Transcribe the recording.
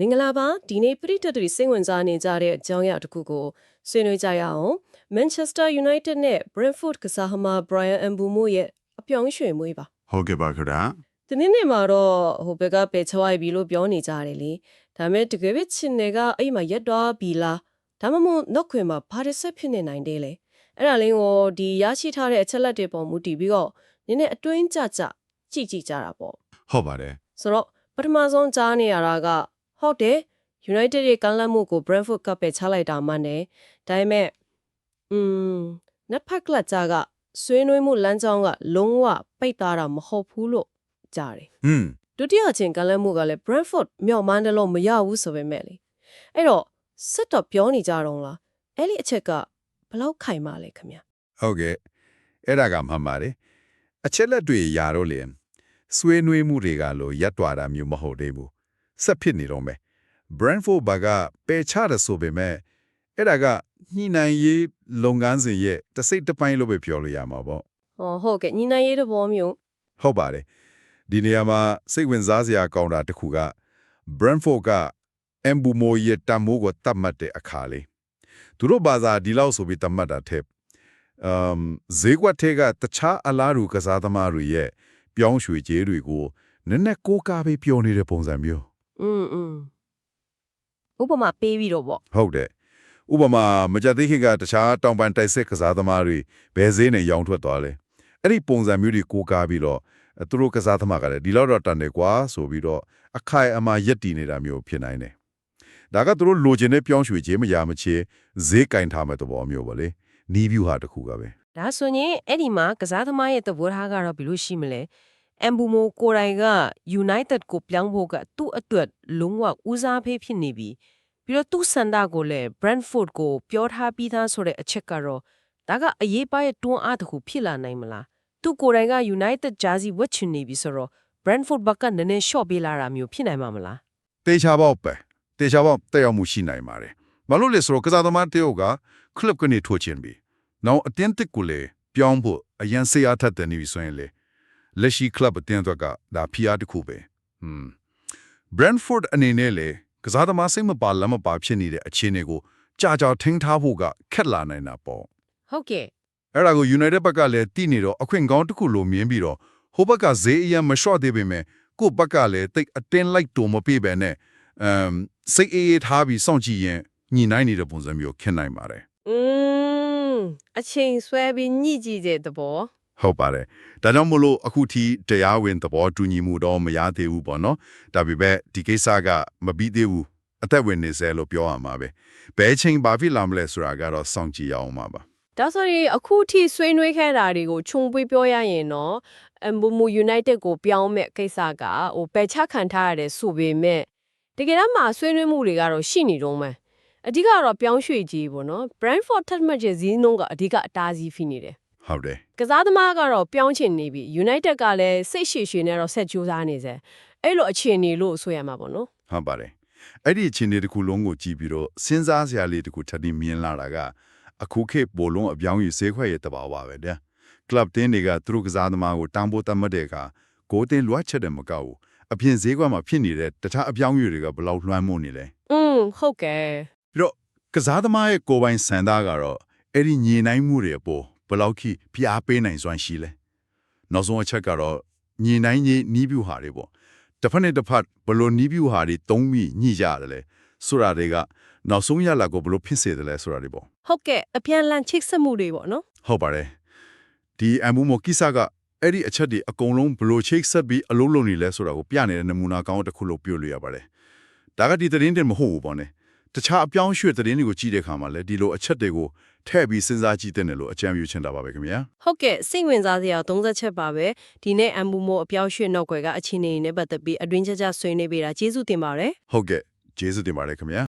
မင်္ဂလာပါဒီနေ့ပရိသတ်တွေစိတ်ဝင်စားနေကြတဲ့အကြောင်းအရာတစ်ခုကိုဆွေးနွေးကြရအောင် Manchester United နဲ့ Brentford ကစားသမား Brian Mbeumo ရဲ့အပြောင်းရွှေ့မွေးပါဟုတ်ကဲ့ပါခရာဒီနေ့နေ့မှာတော့ဟိုဘက်ကပဲချဝိုက်ပြီလို့ပြောနေကြတယ်လေဒါပေမဲ့တကယ်ပဲချင်တွေကအဲ့မှာရက်တော့ပြီလားဒါမှမဟုတ်နောက်ခွင်မှာဘာတစ်ဆက်ဖြစ်နေနိုင်သေးလဲအဲ့ဒါလေးကိုဒီရရှိထားတဲ့အချက်လက်တွေပေါ်မူတည်ပြီးတော့နည်းနည်းအတွင်းကြကြကြည့်ကြည့်ကြတာပေါ့ဟုတ်ပါတယ်ဆိုတော့ပထမဆုံးကြားနေရတာက ဟုတ်တယ် United ရဲ့ကမ်းလှမ်းမှုကို Brentford ကပဲချလိုက်တာမှန်တယ်ဒါပေမဲ့อืมနက်ဖက်ကလပ်ကြားကဆွေးနွေးမှုလမ်းကြောင်းကလုံးဝပိတ်သားတာမဟုတ်ဘူးလို့ကြားတယ် อืม ဒုတိယအချိန်ကမ်းလှမ်းမှုကလည်း Brentford မြောက်မန်းတယ်လို့မရဘူးဆိုပေမဲ့လေအဲ့တော့စစ်တော့ပြောနေကြတော့လားအဲ့ဒီအချက်ကဘယ်လောက်ခိုင်မာလဲခင်ဗျာ ဟုတ်ကဲ့အဲ့ဒါကမှန်ပါတယ်အချက်လက်တွေယာတော့လေဆွေးနွေးမှုတွေကလို့ရက်တွာတာမျိုးမဟုတ်သေးဘူး ဆက်ဖြစ်နေတော့မယ် Brentford ဘာကပယ်ချရဆိုပေမဲ့အဲ့ဒါကညှိနှိုင်းရေးလုပ်ငန်းစဉ်ရဲ့တစ်စိတ်တစ်ပိုင်းလို့ပဲပြောလို့ရမှာပေါ့ဟောဟုတ်ကဲ့ညီနိုင်ရေးတဲ့ဘောမျိုးဟုတ်ပါတယ်ဒီနေရာမှာစိတ်ဝင်စားစရာကောင်းတာတစ်ခုက Brentford က Embumo ရဲ့တမိုးကိုတတ်မှတ်တဲ့အခါလေးသူတို့ဘာသာဒီလောက်ဆိုပြီးတတ်မှတ်တာထက်အမ်ဈေးကွက်ထဲကတခြားအလားတူကစားသမားတွေရဲ့ပြောင်းရွှေ့ခြင်းတွေကိုနည်းနည်းကိုးကားပြီးပြောနေတဲ့ပုံစံမျိုး อืมอืมဥပမာပေးပြီးတော့ပေါ့ ဟုတ်တယ်ဥပမာမကြသေးခင်ကတခြားတောင်ပန်တိုက်စစ်ကစားသမားတွေဘယ်ဈေးနဲ့ရောင်းထွက်သွားလဲအဲ့ဒီပုံစံမျိုးတွေကိုးကားပြီးတော့အဲသူတို့ကစားသမားကလည်းဒီလောက်တော့တန်တယ်ကွာဆိုပြီးတော့အခိုင်အမာရက်တည်နေတာမျိုးဖြစ်နိုင်တယ်ဒါကသူတို့လိုချင်တဲ့ပြောင်းရွှေ့ခြင်းမရမချေဈေးကင်ထားမဲ့သဘောမျိုးပါလေနီးဗျူဟာတစ်ခုကပဲ ဒါဆိုရင်အဲ့ဒီမှာကစားသမားရဲ့သဘောထားကတော့ဘယ်လိုရှိမလဲ အမ်ဘူမိုကိုရိုင်က United ကိုပြောင်းဖို့ကသူ့အတွက်လုံးဝဦးစားပေးဖြစ်နေပြီပြီးတော့သူ့စန္ဒကိုလည်း Brentford ကိုပြောထားပြီးသားဆိုတဲ့အချက်ကတော့ဒါကအရေးပါတဲ့တွန်းအားတစ်ခုဖြစ်လာနိုင်မလားသူကိုရိုင်က United Jersey ဝတ်ချင်နေပြီဆိုတော့ Brentford ဘက်ကနည်းနည်း short ပေးလာတာမျိုးဖြစ်နိုင်မှာမလားတေချာပေါက်ပဲတေချာပေါက်တက်ရောက်မှုရှိနိုင်ပါတယ်ဘာလို့လဲဆိုတော့ကစားသမားတယောက်ကကလပ်ကနေထိုးချင်ပြီနောက်အတင်းတစ်ကိုလေပြောင်းဖို့အရန်စေအားထက်တယ်နေပြီဆိုရင်လေ လက်ရှိကလပ်အတင်းအတွက်ကဒါဖီအားတစ်ခုပဲဟွန်း Brentford အနေနဲ့လေကစားသမားစိတ်မပါလက်မပါဖြစ်နေတဲ့အခြေအနေကိုကြာကြာထင်းထားဖို့ကခက်လာနိုင်တာပေါ့ဟုတ်ကဲ့အဲ့ဒါကို United ဘက်ကလည်းတည်နေတော့အခွင့်ကောင်းတစ်ခုလိုမြင်ပြီးတော့ဟိုဘက်ကဈေးအရင်မလျှော့သေးပေမဲ့ကိုယ့်ဘက်ကလည်းတိတ်အတင်းလိုက်တုံမပြေးပဲနဲ့အမ်စိတ်အေးအေးထားပြီးစောင့်ကြည့်ရင်ညီနိုင်နေတဲ့ပုံစံမျိုးခင်နိုင်ပါတယ်อืมအချိန်ဆွဲပြီးညှိကြည့်တဲ့သဘော ဟုတ်ပါတယ်ဒါကြောင့်မလို့အခုထိတရားဝင်သဘောတူညီမှုတော့မရသေးဘူးပေါ့နော်ဒါပေမဲ့ဒီကိစ္စကမပြီးသေးဘူးအသက်ဝင်နေစေလို့ပြောရမှာပဲဘယ်ချိန်ဘာဖြစ်လာမလဲဆိုတာကတော့စောင့်ကြည့်ရအောင်ပါပါဒါဆိုရင်အခုထိဆွေးနွေးခဲ့တာတွေကိုခြုံပွေးပြောရရင်တော့အမ်ဘူမူ United ကိုပြောင်းမဲ့ကိစ္စကဟိုပယ်ချခံထားရတယ်ဆိုပေမဲ့တကယ်တော့မှဆွေးနွေးမှုတွေကတော့ရှိနေတော့မယ်အဓိကတော့ပြောင်းရွှေ့ကြီးပေါ့နော် Brentford ထက်မှတ်ချက်ဈေးနှုန်းကအဓိကအတားစီးဖြစ်နေတယ် ဟုတ်တယ်ကစားသမားကတော့ပြောင်းချင်နေပြီ United ကလည်းစိတ်ရှည်ရှည်နဲ့တော့ဆက်ကြိုးစားနေစေအဲ့လိုအခြေအနေလို့ဆိုရမှာပေါ့နော်ဟုတ်ပါတယ်အဲ့ဒီအခြေအနေတစ်ခုလုံးကိုကြည့်ပြီးတော့စဉ်းစားစရာလေးတစ်ခုထပ်ပြီးမြင်လာတာကအခုခေတ်ပိုလုံးအပြောင်းယူဈေးခွက်ရဲ့တဘာဝပဲတဲ့ကလပ်တင်းတွေကသူတို့ကစားသမားကိုတန်ဖိုးတတ်မှတ်တဲ့အခါကိုယ်တင်လွှတ်ချက်တယ်မကောက်ဘူးအပြင်ဈေးကွက်မှာဖြစ်နေတဲ့တခြားအပြောင်းယူတွေကဘယ်လောက်လွှမ်းမိုးနေလဲอืมဟုတ်ကဲ့ပြီးတော့ကစားသမားရဲ့ကိုယ်ပိုင်စံသားကတော့အဲ့ဒီညီနိုင်မှုတွေအပေါ် ဘယ်လောက်ခိဖိအားပေးနိုင်စွမ်းရှိလဲနောက်ဆုံးအချက်ကတော့ညီနိုင်ညီနီးပြူဟာတွေပေါ့တစ်ဖက်နဲ့တစ်ဖက်ဘယ်လိုနီးပြူဟာတွေတုံးပြီးညှိကြရတယ်လဲဆိုတာတွေကနောက်ဆုံးရလာကိုဘယ်လိုဖြစ်စေတယ်လဲဆိုတာတွေပေါ့ဟုတ်ကဲ့အပြန်လန်ချိတ်ဆက်မှုတွေပေါ့နော်ဟုတ်ပါတယ်ဒီအမှုမကိစ္စကအဲ့ဒီအချက်တွေအကုန်လုံးဘယ်လိုချိတ်ဆက်ပြီးအလုံးလုံးနေလဲဆိုတာကိုပြနေတဲ့နမူနာကောင်းတစ်ခုလို့ပြောလို့ရပါတယ်ဒါကဒီသတင်းတင်မဟုတ်ဘူးပေါ့ねတခြားအပြောင်းရွှေ့သတင်းတွေကိုကြည့်တဲ့အခါမှာလည်းဒီလိုအချက်တွေကို ထည့်ပြီးစဉ်းစားကြည့်တဲ့လို့အကြံပြုချင်တာပါပဲခင်ဗျာဟုတ်ကဲ့စိတ်ဝင်စားစရာ30ချက်ပါပဲဒီနေ့အမ်ဘူမိုအပြောင်းရွှေ့နောက်ွယ်ကအခြေအနေနဲ့ပတ်သက်ပြီးအတွင်းချက်ချက်ဆွေးနွေးပေးတာကျေးဇူးတင်ပါတယ်ဟုတ်ကဲ့ကျေးဇူးတင်ပါတယ်ခင်ဗျာ